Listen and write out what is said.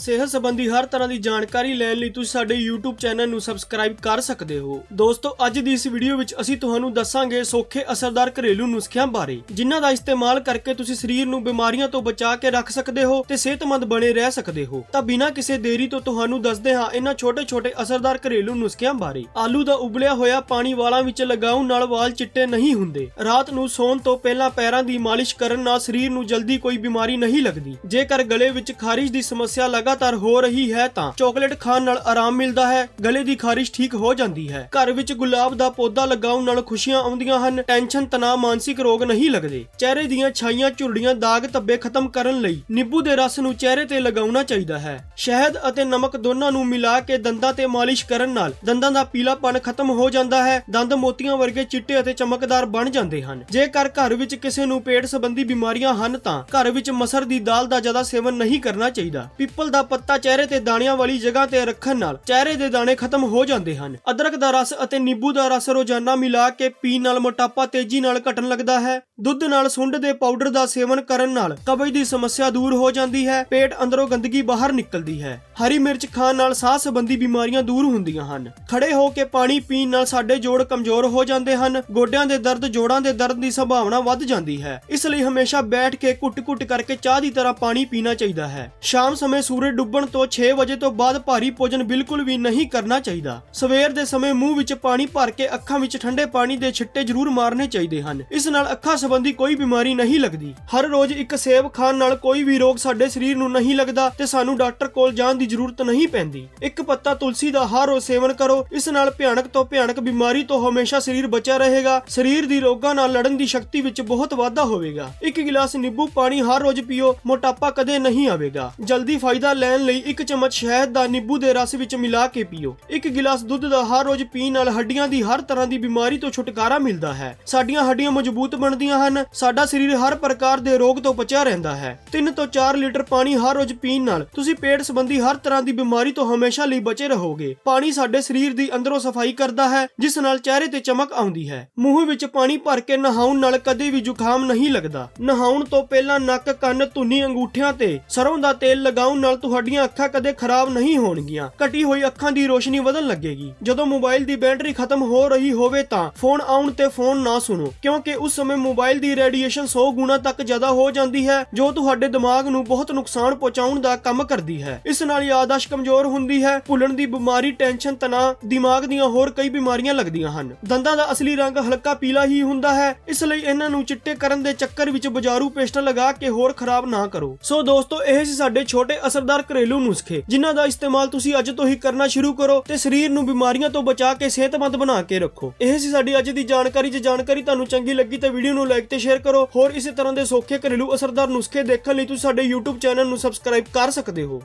ਸਿਹਤ ਸੰਬੰਧੀ ਹਰ ਤਰ੍ਹਾਂ ਦੀ ਜਾਣਕਾਰੀ ਲੈਣ ਲਈ ਤੁਸੀਂ ਸਾਡੇ YouTube ਚੈਨਲ ਨੂੰ ਸਬਸਕ੍ਰਾਈਬ ਕਰ ਸਕਦੇ ਹੋ। ਦੋਸਤੋ, ਅੱਜ ਦੀ ਇਸ ਵੀਡੀਓ ਵਿੱਚ ਅਸੀਂ ਤੁਹਾਨੂੰ ਦੱਸਾਂਗੇ ਸੌਖੇ ਅਸਰਦਾਰ ਘਰੇਲੂ ਨੁਸਖਿਆਂ ਬਾਰੇ, ਜਿਨ੍ਹਾਂ ਦਾ ਇਸਤੇਮਾਲ ਕਰਕੇ ਤੁਸੀਂ ਸਰੀਰ ਨੂੰ ਬਿਮਾਰੀਆਂ ਤੋਂ ਬਚਾ ਕੇ ਰੱਖ ਸਕਦੇ ਹੋ ਤੇ ਸਿਹਤਮੰਦ ਬਣੇ ਰਹਿ ਸਕਦੇ ਹੋ। ਤਾਂ ਬਿਨਾਂ ਕਿਸੇ ਦੇਰੀ ਤੋਂ ਤੁਹਾਨੂੰ ਦੱਸਦੇ ਹਾਂ ਇਹਨਾਂ ਛੋਟੇ-ਛੋਟੇ ਅਸਰਦਾਰ ਘਰੇਲੂ ਨੁਸਖਿਆਂ ਬਾਰੇ। ਆਲੂ ਦਾ ਉਬਲਿਆ ਹੋਇਆ ਪਾਣੀ ਵਾਲਾਂ ਵਿੱਚ ਲਗਾਉਣ ਨਾਲ ਵਾਲ ਚਿੱਟੇ ਨਹੀਂ ਹੁੰਦੇ। ਰਾਤ ਨੂੰ ਸੌਣ ਤੋਂ ਪਹਿਲਾਂ ਪੈਰਾਂ ਦੀ ਮਾਲਿਸ਼ ਕਰਨ ਨਾਲ ਸਰੀਰ ਨੂੰ ਜਲਦੀ ਕੋਈ ਬਿਮਾਰੀ ਨਹੀਂ ਲੱਗਦੀ। ਜੇਕਰ ਗਲੇ ਵਿੱਚ ਖਾਰਿਸ਼ ਦੀ ਸਮੱਸਿਆ ਲਗਾਤਾਰ ਹੋ ਰਹੀ ਹੈ ਤਾਂ ਚਾਕਲੇਟ ਖਾਣ ਨਾਲ ਆਰਾਮ ਮਿਲਦਾ ਹੈ, ਗਲੇ ਦੀ ਖਾਰਿਸ਼ ਠੀਕ ਹੋ ਜਾਂਦੀ ਹੈ। ਘਰ ਵਿੱਚ ਗੁਲਾਬ ਦਾ ਪੌਦਾ ਲਗਾਉਣ ਨਾਲ ਖੁਸ਼ੀਆਂ ਆਉਂਦੀਆਂ ਹਨ, ਟੈਨਸ਼ਨ, ਤਣਾਅ, ਮਾਨਸਿਕ ਰੋਗ ਨਹੀਂ ਲੱਗਦੇ। ਚਿਹਰੇ ਦੀਆਂ ਛਾਈਆਂ, ਝੁਰੜੀਆਂ, ਦਾਗ ਧੱਬੇ ਖਤਮ ਕਰਨ ਲਈ ਨਿੰਬੂ ਦੇ ਰਸ ਨੂੰ ਚਿਹਰੇ ਤੇ ਲਗਾਉਣਾ ਚਾਹੀਦਾ ਹੈ। ਸ਼ਹਿਦ ਅਤੇ ਨਮਕ ਦੋਨਾਂ ਨੂੰ ਮਿਲਾ ਕੇ ਦੰਦਾਂ ਤੇ ਮਾਲਿਸ਼ ਕਰਨ ਨਾਲ ਦੰਦਾਂ ਦਾ ਪੀਲਾਪਣ ਖਤਮ ਹੋ ਜਾਂਦਾ ਹੈ, ਦੰਦ ਮੋਤੀਆਂ ਵਰਗੇ ਚਿੱਟੇ ਅਤੇ ਚਮਕਦਾਰ ਬਣ ਜਾਂਦੇ ਹਨ। ਜੇਕਰ ਘਰ ਵਿੱਚ ਕਿਸੇ ਨੂੰ ਪੇਟ ਸੰਬੰਧੀ ਬਿਮਾਰੀਆਂ ਹਨ ਤਾਂ ਘਰ ਵਿੱਚ ਮਸਰ ਦੀ ਦਾਲ ਦਾ ਜ਼ਿਆਦਾ ਸੇਵਨ ਨਹੀਂ ਕਰਨਾ ਚਾਹੀਦਾ। ਪਿੱਪਲ ਦਾ ਪੱਤਾ ਚਿਹਰੇ ਤੇ ਦਾਣਿਆਂ ਵਾਲੀ ਜਗ੍ਹਾ ਤੇ ਰੱਖਣ ਨਾਲ ਚਿਹਰੇ ਦੇ ਦਾਣੇ ਖਤਮ ਹੋ ਜਾਂਦੇ ਹਨ। ਅਦਰਕ ਦਾ ਰਸ ਅਤੇ ਨਿੰਬੂ ਦਾ ਰਸ ਰੋਜ਼ਾਨਾ ਮਿਲਾ ਕੇ ਪੀਣ ਨਾਲ ਮੋਟਾਪਾ ਤੇਜ਼ੀ ਨਾਲ ਘਟਣ ਲੱਗਦਾ ਹੈ। ਦੁੱਧ ਨਾਲ ਸੁੰਡ ਦੇ ਪਾਊਡਰ ਦਾ ਸੇਵਨ ਕਰਨ ਨਾਲ ਕਬਜ਼ ਦੀ ਸਮੱਸਿਆ ਦੂਰ ਹੋ ਜਾਂਦੀ ਹੈ। ਪੇਟ ਅੰਦਰੋਂ ਗੰਦਗੀ ਬਾਹਰ ਨਿਕਲਦੀ ਹੈ। ਹਰੀ ਮਿਰਚ ਖਾਣ ਨਾਲ ਸਾਹ ਸੰਬੰਧੀ ਬਿਮਾਰੀਆਂ ਦੂਰ ਹੁੰਦੀਆਂ ਹਨ। ਖੜੇ ਹੋ ਕੇ ਪਾਣੀ ਪੀਣ ਨਾਲ ਸਾਡੇ ਜੋੜ ਕਮਜ਼ੋਰ ਹੋ ਜਾਂਦੇ ਹਨ। ਗੋਡਿਆਂ ਦੇ ਦਰਦ, ਜੋੜਾਂ ਦੇ ਦਰਦ ਦੀ ਸੰਭਾਵਨਾ ਵੱਧ ਜਾਂਦੀ ਹੈ। ਇਸ ਲਈ ਹਮੇਸ਼ਾ ਬੈਠ ਕੇ ਘੁੱਟ-ਘੁੱਟ ਕਰਕੇ ਚਾਹ ਦੀ ਤਰ੍ਹਾਂ ਪਾਣੀ ਪੀਣਾ ਚਾਹੀਦਾ ਹੈ। ਸ਼ਾਮ ਸਮੇਂ ਸੂਰਜ ਡੁੱਬਣ ਤੋਂ 6 ਵਜੇ ਤੋਂ ਬਾਅਦ ਭਾਰੀ ਭੋਜਨ ਬਿਲਕੁਲ ਵੀ ਨਹੀਂ ਕਰਨਾ ਚਾਹੀਦਾ। ਸਵੇਰ ਦੇ ਸਮੇਂ ਮੂੰਹ ਵਿੱਚ ਪਾਣੀ ਭਰ ਕੇ ਅੱਖਾਂ ਵਿੱਚ ਠੰਡੇ ਪਾਣੀ ਦੇ ਛਿੱਟੇ ਜ਼ਰੂਰ ਮਾਰਨੇ ਚਾਹੀਦੇ ਹਨ। ਇਸ ਨਾਲ ਅੱਖਾਂ ਸੰਬੰਧੀ ਕੋਈ ਬਿਮਾਰੀ ਨਹੀਂ ਲੱਗਦੀ। ਹਰ ਰੋਜ਼ ਇੱਕ ਸੇਬ ਖਾਣ ਨਾਲ ਕੋਈ ਵੀ ਰੋਗ ਸਾਡੇ ਸਰੀਰ ਨੂੰ ਨਹੀਂ ਲੱਗਦਾ ਤੇ ਸਾਨੂੰ ਡਾਕਟਰ ਕੋਲ ਜਾਣ ਦੀ ਜ਼ਰੂਰਤ ਨਹੀਂ ਪੈਂਦੀ। ਇੱਕ ਪੱਤਾ ਤੁਲਸੀ ਦਾ ਹਰ ਰੋਜ਼ ਸੇਵਨ ਕਰੋ। ਇਸ ਨਾਲ ਭਿਆਨਕ ਤੋਂ ਭਿਆਨਕ ਬਿਮਾਰੀ ਤੋਂ ਹਮੇਸ਼ਾ ਸਰੀਰ ਬਚਿਆ ਰਹੇਗਾ। ਸਰੀਰ ਦੀ ਰੋਗਾਂ ਨਾਲ ਲੜਨ ਦੀ ਸ਼ਕਤੀ ਵਿੱਚ ਬਹੁਤ ਵਾਧਾ ਹੋਵੇਗਾ। ਇੱਕ ਗਿਲਾਸ ਨਿੰਬੂ ਪਾਣੀ ਹਰ ਰੋਜ਼ ਪੀਓ। ਮੋਟਾਪਾ ਕਦੇ ਨਹੀਂ ਆਵੇਗਾ। ਜਲਦੀ ਫਾਇਦਾ ਲੈਣ ਲਈ ਇੱਕ ਚਮਚ ਸ਼ਹਿਦ ਦਾ ਨਿੰਬੂ ਦੇ ਰਸ ਵਿੱਚ ਮਿਲਾ ਕੇ ਪੀਓ। ਇੱਕ ਗਿਲਾਸ ਦੁੱਧ ਦਾ ਹਰ ਰੋਜ਼ ਪੀਣ ਨਾਲ ਹੱਡੀਆਂ ਦੀ ਹਰ ਤਰ੍ਹਾਂ ਦੀ ਬਿਮਾਰੀ ਤੋਂ ਛੁਟਕਾਰਾ ਮਿਲਦਾ ਹੈ। ਸਾਡੀਆਂ ਹੱਡੀਆਂ ਮਜ਼ਬੂਤ ਬਣਦੀਆਂ ਹਨ। ਸਾਡਾ ਸਰੀਰ ਹਰ ਪ੍ਰਕਾਰ ਦੇ ਰੋਗ ਤੋਂ ਬਚਿਆ ਰਹਿੰਦਾ ਹੈ। 3 ਤੋਂ 4 ਲੀਟਰ ਪਾਣੀ ਹਰ ਰੋਜ਼ ਪੀਣ ਨਾਲ ਤੁਸੀਂ ਪੇਟ ਸੰਬੰਧੀ ਹਰ ਤਰ੍ਹਾਂ ਦੀ ਬਿਮਾਰੀ ਤੋਂ ਹਮੇਸ਼ਾ ਲਈ ਬਚੇ ਰਹੋਗੇ। ਪਾਣੀ ਸਾਡੇ ਸਰੀਰ ਦੀ ਅੰਦਰੋਂ ਸਫ਼ਾਈ ਕਰਦਾ ਹੈ, ਜਿਸ ਨਾਲ ਚਿਹਰੇ ਤੇ ਚਮਕ ਆਉਂਦੀ ਹੈ। ਮੂੰਹ ਵਿੱਚ ਪਾਣੀ ਭਰ ਕੇ ਨਹਾਉਣ ਨਾਲ ਕਦੇ ਵੀ ਜ਼ੁਕਾਮ ਨਹੀਂ ਲੱਗਦਾ। ਨਹਾਉਣ ਤੋਂ ਪਹਿਲਾਂ ਨੱਕ, ਕੰਨ, ਧੁਨੀ, ਅੰਗੂਠਿਆਂ ਤੇ ਸਰੋਂ ਦਾ ਤੇਲ ਲਗਾਉਣ ਨਾਲ ਤੁਹਾਡੀਆਂ ਅੱਖਾਂ ਕਦੇ ਖਰਾਬ ਨਹੀਂ ਹੋਣਗੀਆਂ। ਘਟੀ ਹੋਈ ਅੱਖਾਂ ਦੀ ਰੋਸ਼ਨੀ ਵਧਣ ਲੱਗੇਗੀ। ਜਦੋਂ ਮੋਬਾਈਲ ਦੀ ਬੈਟਰੀ ਖਤਮ ਹੋ ਰਹੀ ਹੋਵੇ ਤਾਂ ਫੋਨ ਆਉਣ ਤੇ ਫੋਨ ਨਾ ਸੁਣੋ, ਕਿਉਂਕਿ ਉਸ ਸਮੇਂ ਮੋਬਾਈਲ ਦੀ ਰੇਡੀਏਸ਼ਨ 100 ਗੁਣਾ ਤੱਕ ਜ਼ਿਆਦਾ ਹੋ ਜਾਂਦੀ ਹੈ, ਜੋ ਤੁਹਾਡੇ ਦਿਮਾਗ ਨੂੰ ਬਹੁਤ ਨੁਕਸਾਨ ਪਹੁੰਚਾਉਣ ਦਾ ਕੰਮ ਕਰਦੀ ਹੈ। ਇਸ ਨਾਲ ਯਾਦਾਸ਼ਤ ਕਮਜ਼ੋਰ ਹੁੰਦੀ ਹੈ, ਭੁੱਲਣ ਦੀ ਬਿਮਾਰੀ, ਟੈਨਸ਼ਨ, ਤਣਾਅ, ਦਿਮਾਗ ਦੀਆਂ ਹੋਰ ਕਈ ਬਿਮਾਰੀਆਂ ਲੱਗਦੀਆਂ ਹਨ। ਦੰਦਾਂ ਦਾ ਅਸਲੀ ਰੰਗ ਹਲਕਾ ਪੀਲਾ ਹੀ ਹੁੰਦਾ ਹੈ, ਇਸ ਲਈ ਇਹਨਾਂ ਨੂੰ ਚਿੱਟੇ ਕਰਨ ਦੇ ਚੱਕਰ ਵਿੱਚ ਬਾਜ਼ਾਰੂ ਪੇਸਟਾਂ ਲਗਾ ਕੇ ਹੋਰ ਖਰਾਬ ਨਾ ਕਰੋ। ਸੋ ਦੋਸਤੋ, ਇਹ ਸੀ ਸਾਡੇ ਛੋਟੇ ਅਸਰ ਅਸਰਦਾਰ ਘਰੇਲੂ ਨੁਸਖੇ, ਜਿਨ੍ਹਾਂ ਦਾ ਇਸਤੇਮਾਲ ਤੁਸੀਂ ਅੱਜ ਤੋਂ ਹੀ ਕਰਨਾ ਸ਼ੁਰੂ ਕਰੋ ਤੇ ਸਰੀਰ ਨੂੰ ਬਿਮਾਰੀਆਂ ਤੋਂ ਬਚਾ ਕੇ ਸਿਹਤਮੰਦ ਬਣਾ ਕੇ ਰੱਖੋ। ਇਹ ਸੀ ਸਾਡੀ ਅੱਜ ਦੀ ਜਾਣਕਾਰੀ। ਜੇ ਜਾਣਕਾਰੀ ਤੁਹਾਨੂੰ ਚੰਗੀ ਲੱਗੀ ਤਾਂ ਵੀਡੀਓ ਨੂੰ ਲਾਈਕ ਤੇ ਸ਼ੇਅਰ ਕਰੋ। ਹੋਰ ਇਸੇ ਤਰ੍ਹਾਂ ਦੇ ਸੌਖੇ ਘਰੇਲੂ ਅਸਰਦਾਰ ਨੁਸਖੇ ਦੇਖਣ ਲਈ ਤੁਸੀਂ ਸਾਡੇ YouTube ਚੈਨਲ ਨੂੰ ਸਬਸਕ੍ਰਾਈਬ ਕਰ ਸਕਦੇ ਹੋ।